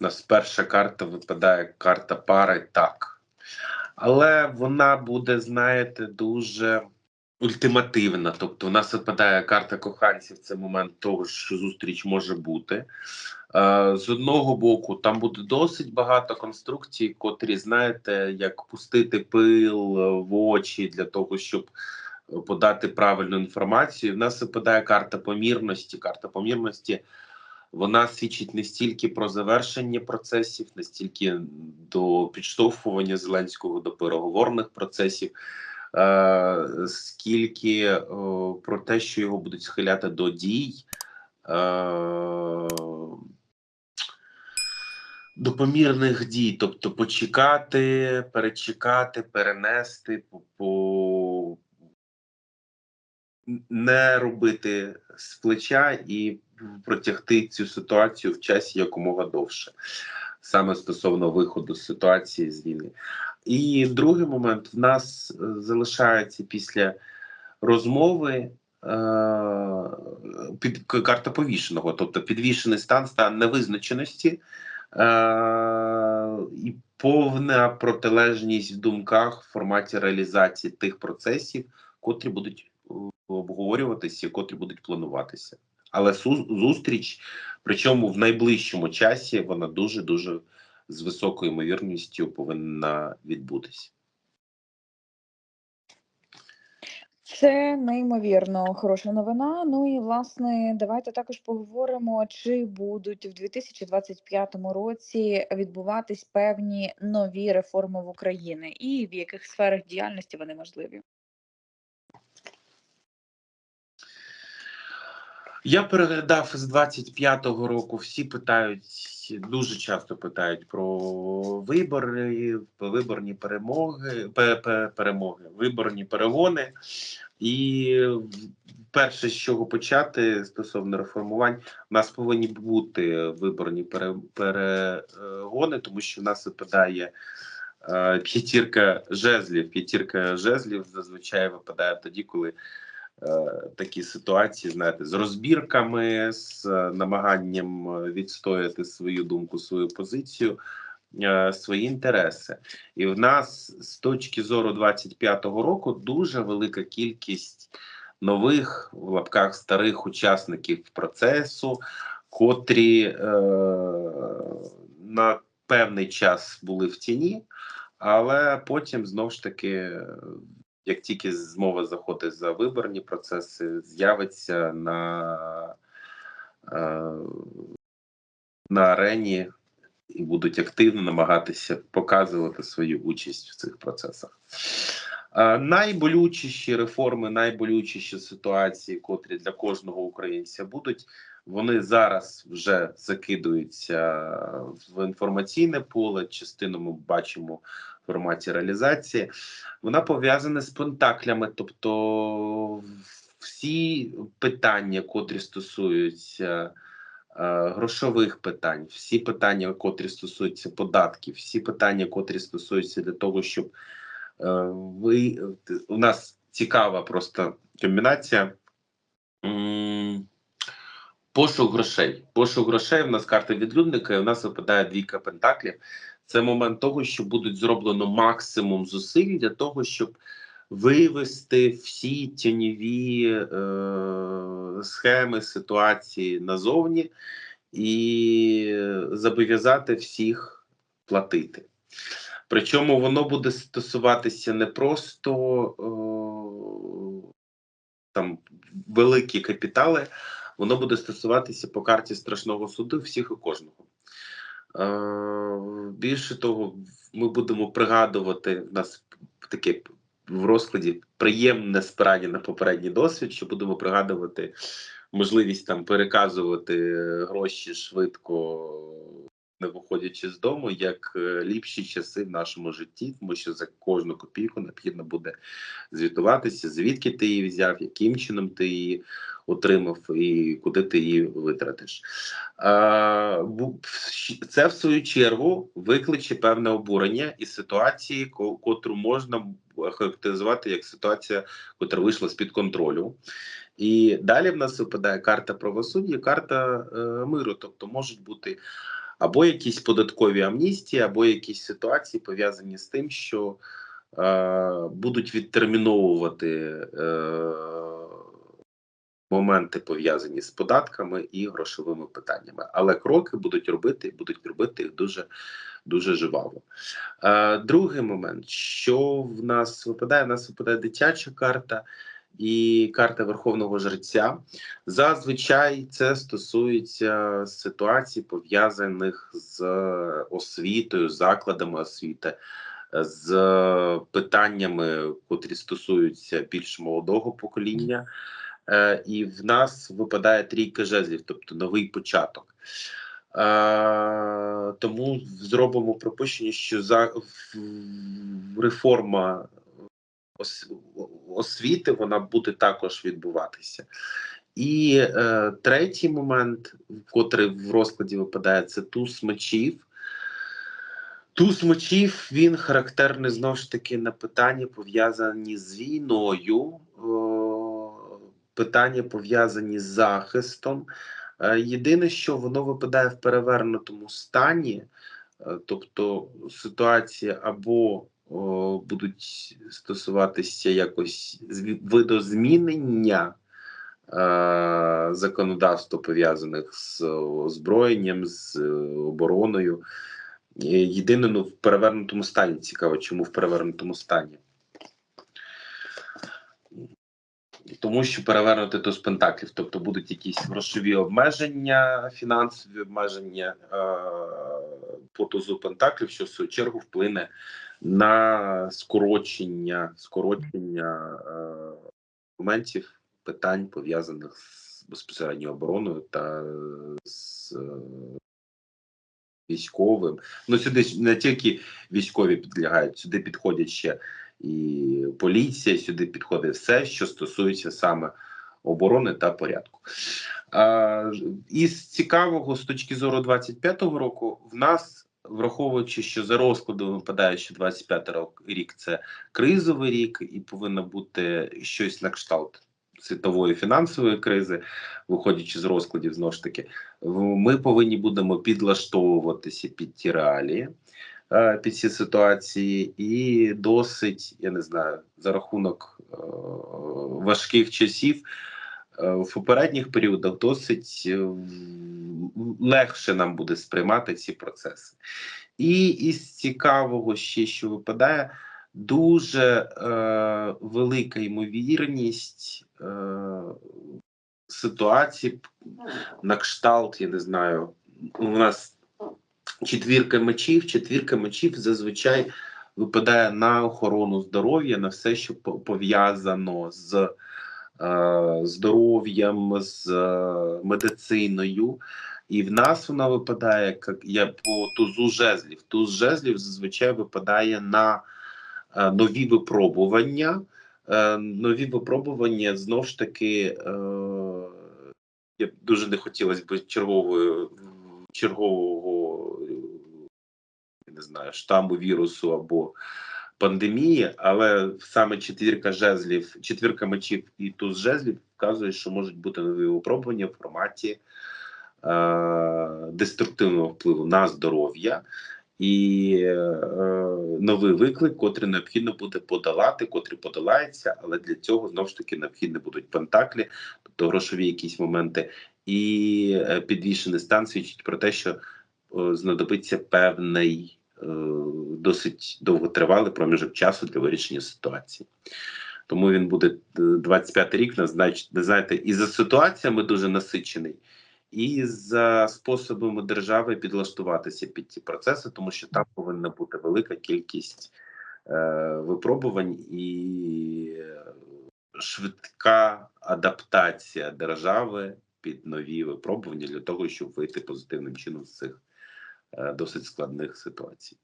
У нас перша карта випадає карта пари так. Але вона буде, знаєте, дуже ультимативна. Тобто, у нас випадає карта коханців. Це момент того, що зустріч може бути. Е, З одного боку, там буде досить багато конструкцій, котрі, знаєте, як пустити пил е, в очі для того, щоб е, подати правильну інформацію. В нас випадає карта помірності. Карта помірності вона свідчить не стільки про завершення процесів, не стільки до підштовхування Зеленського до переговорних процесів, е, скільки е, про те, що його будуть схиляти до дій. Е, до помірних дій, тобто почекати, перечекати, перенести, по, по не робити з плеча і протягти цю ситуацію в часі якомога довше, саме стосовно виходу з ситуації з війни. І другий момент в нас е, залишається після розмови. е, Під карта повішеного, тобто підвішений стан, стан невизначеності е, і повна протилежність в думках в форматі реалізації тих процесів, котрі будуть е, обговорюватися, котрі будуть плануватися. Але зустріч, причому в найближчому часі, вона дуже дуже з високою ймовірністю повинна відбутися. Це неймовірно хороша новина. Ну і власне, давайте також поговоримо, чи будуть в 2025 році відбуватись певні нові реформи в Україні і в яких сферах діяльності вони можливі. Я переглядав з 25-го року. Всі питають дуже часто питають про вибори, виборні перемоги, пе- пе- перемоги, виборні перегони. І перше, з чого почати стосовно реформувань, у нас повинні бути виборні перегони, тому що в нас випадає е, п'ятірка жезлів. П'ятірка жезлів зазвичай випадає тоді, коли такі ситуації, знаєте, з розбірками, з е, намаганням е, відстояти свою думку, свою позицію, е, свої інтереси. І в нас з точки зору 25-го року дуже велика кількість нових в лапках старих учасників процесу, котрі е, на певний час були в тіні, але потім знов ж таки е, як тільки змова заходить за виборні процеси, з'явиться на, е, на арені і будуть активно намагатися показувати свою участь в цих процесах. Е, найболючіші реформи, найболючіші ситуації, котрі для кожного українця будуть, вони зараз вже закидуються в інформаційне поле. Частину ми бачимо форматі реалізації вона пов'язана з пентаклями, тобто всі питання, котрі стосуються е, грошових питань, всі питання, котрі стосуються податків, всі питання, котрі стосуються для того, щоб е, ви у нас цікава просто комбінація. Пошук грошей. Пошук грошей. У нас карта відлюдника, і у нас випадає двійка пентаклів. Це момент того, що будуть зроблено максимум зусиль для того, щоб вивести всі тіньові е, схеми ситуації назовні і зобов'язати всіх платити. Причому воно буде стосуватися не просто е, там великі капітали, воно буде стосуватися по карті страшного суду всіх і кожного. Е, Більше того, ми будемо пригадувати в нас таке в розкладі приємне спирання на попередній досвід, що будемо пригадувати можливість там переказувати гроші швидко, не виходячи з дому, як е, ліпші часи в нашому житті, тому що за кожну копійку необхідно буде звітуватися, звідки ти її взяв, яким чином ти її отримав і куди ти її витратиш. Це в свою чергу викличе певне обурення і ситуації, котру можна характеризувати як ситуація, котра вийшла з-під контролю. І далі в нас випадає карта правосуддя, карта е, миру. Тобто можуть бути або якісь податкові амністії, або якісь ситуації пов'язані з тим, що е, будуть відтерміновувати е, моменти пов'язані з податками і грошовими питаннями. Але кроки будуть робити, будуть робити їх дуже дуже жваво. Е, другий момент, що в нас випадає, в нас випадає дитяча карта і карта Верховного Жреця. Зазвичай це стосується ситуацій, пов'язаних з освітою, закладами освіти, з питаннями, котрі стосуються більш молодого покоління. Е, І в нас випадає трійка жезлів, тобто новий початок. Е, тому зробимо припущення, що за реформа ос- освіти вона буде також відбуватися. І е, третій момент, котрий в розкладі випадає, це туз мечів. Туз мечів він характерний знову ж таки на питання, пов'язані з війною, о, питання пов'язані з захистом. Е, Єдине, що воно випадає в перевернутому стані, е, тобто ситуація або будуть стосуватися якось видозмінення е, законодавства пов'язаних з озброєнням, з обороною. Е, Єдине, ну в перевернутому стані цікаво, чому в перевернутому стані. Тому що перевернути туз пентаклів, тобто будуть якісь грошові обмеження, фінансові обмеження е, по тузу пентаклів, що в свою чергу вплине на скорочення, скорочення е, моментів питань пов'язаних з безпосередньо обороною та з е, військовим. Ну сюди не тільки військові підлягають, сюди підходять ще і поліція, сюди підходить все, що стосується саме оборони та порядку. А, із цікавого з точки зору 25-го року, в нас, враховуючи, що за розкладом випадає, що 25 рок рік це кризовий рік, і повинно бути щось на кшталт світової фінансової кризи, виходячи з розкладів, знову ж таки, ми повинні будемо підлаштовуватися під ті реалії під ці ситуації, і досить, я не знаю, за рахунок е, важких часів е, в попередніх періодах досить е, легше нам буде сприймати ці процеси. І із цікавого ще, що випадає, дуже е, велика ймовірність е, ситуацій на кшталт, я не знаю, у нас четвірка мечів. Четвірка мечів зазвичай випадає на охорону здоров'я, на все, що пов'язано з е, здоров'ям, з е, медициною. І в нас вона випадає як я по тузу жезлів. Туз жезлів зазвичай випадає на е, нові випробування. Е, нові випробування знов ж таки. Е, я дуже не хотілося б чергового я не знаю штаму вірусу або пандемії, але саме четвірка жезлів, четвірка мечів і туз жезлів вказує, що можуть бути нові випробування в форматі е, деструктивного впливу на здоров'я. І е, новий виклик, котрий необхідно буде подолати, котрий подолається, але для цього знову ж таки необхідні будуть пентаклі, тобто грошові якісь моменти, і е, підвішений стан свідчить про те, що е, знадобиться певний досить довготривалий проміжок часу для вирішення ситуації. Тому він буде е, 25 рік, на- знаєте, і за ситуаціями дуже насичений, і за способами держави підлаштуватися під ці процеси, тому що там повинна бути велика кількість е, випробувань і е, швидка адаптація держави під нові випробування для того, щоб вийти позитивним чином з цих е, досить складних ситуацій.